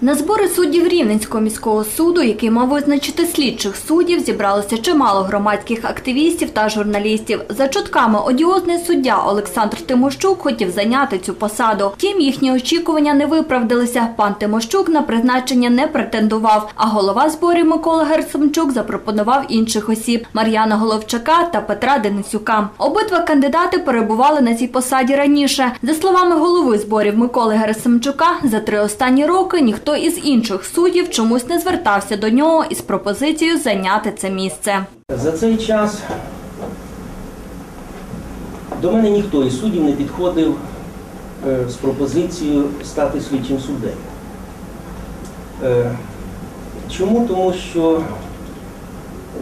На збори суддів Рівненського міського суду, який мав визначити слідчих суддів, зібралося чимало громадських активістів та журналістів. За чутками одіозний суддя Олександр Тимощук хотів зайняти цю посаду. Втім, їхні очікування не виправдалися. Пан Тимощук на призначення не претендував. А голова зборів Микола Герсимчук запропонував інших осіб Мар'яна Головчака та Петра Денисюка. Обидва кандидати перебували на цій посаді раніше. За словами голови зборів Миколи Герасимчука, за три останні роки ніхто із інших суддів чомусь не звертався до нього із пропозицією зайняти це місце. За цей час до мене ніхто із суддів не підходив е, з пропозицією стати слідчим суддею. Е, Чому? Тому що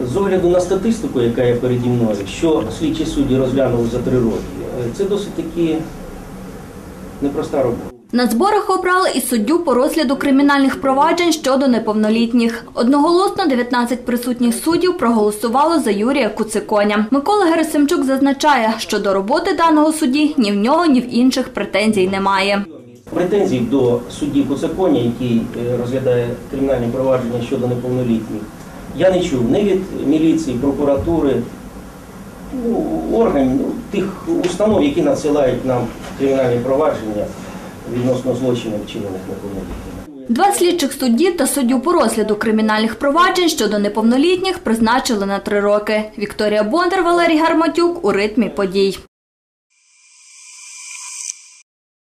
з огляду на статистику, яка є переді мною, що слідчі судді розглянули за три роки, е, це досить таки непроста робота. На зборах обрали і суддю по розгляду кримінальних проваджень щодо неповнолітніх. Одноголосно 19 присутніх суддів проголосувало за Юрія Куциконя. Микола Герасимчук зазначає, що до роботи даного судді ні в нього, ні в інших претензій немає. Претензій до судді Куцаконя, який е, розглядає кримінальні провадження щодо неповнолітніх, я не чув ні від міліції, прокуратури, ну, органів, ну, тих установ, які надсилають нам кримінальні провадження відносно злочинів, вчинених неповнолітніми. Два слідчих судді та суддю по розгляду кримінальних проваджень щодо неповнолітніх призначили на три роки. Вікторія Бондар, Валерій Гарматюк у ритмі подій.